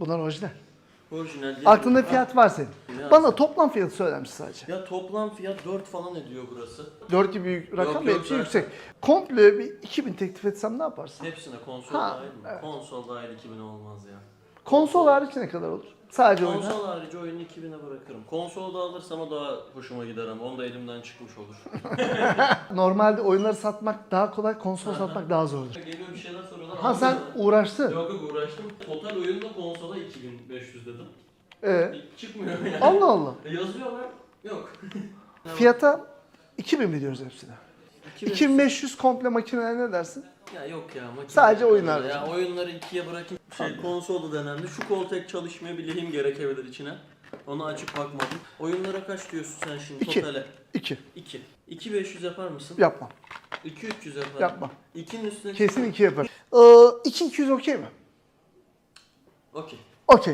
Bunlar orijinal. Orijinal değil. Aklında fiyat var senin. Ya. Bana toplam fiyatı söyler misin sadece? Ya toplam fiyat 4 falan ediyor burası. 4 gibi büyük rakam yok, hepsi zaten. yüksek. Komple bir 2000 teklif etsem ne yaparsın? Hepsine konsol Ha, dahil mi? evet. Konsol dahil 2000 olmaz ya. Konsol hariç ne kadar olur? Sadece oynar. Konsol harici oyunu 2000'e bırakırım. Konsolu da alırsam o daha hoşuma gider ama onu da elimden çıkmış olur. Normalde oyunları satmak daha kolay, konsol satmak daha zordur. Geliyor bir şeyler soruyorlar. Ha sen uğraştın. Yok yok uğraştım. Total oyunda konsola 2500 dedim. Ee, Çıkmıyor yani. Allah Allah. Yazıyorlar. Yok. Fiyata 2000 mi diyoruz hepsine? 2500 komple makineye ne dersin? Ya yok ya makine. Sadece oyunlar Ya oyunları ikiye bırakayım. Şey konsolu da denendi. Şu kol tek çalışmıyor bir lehim gerekebilir içine. Onu açıp bakmadım. Oyunlara kaç diyorsun sen şimdi İki. totale? 2. 2. 2500 yapar mısın? Yapma. 2300 yapar. Yapma. 2'nin üstüne Kesin 2 yapar. Ee, 2200 okey mi? Okey. Okey.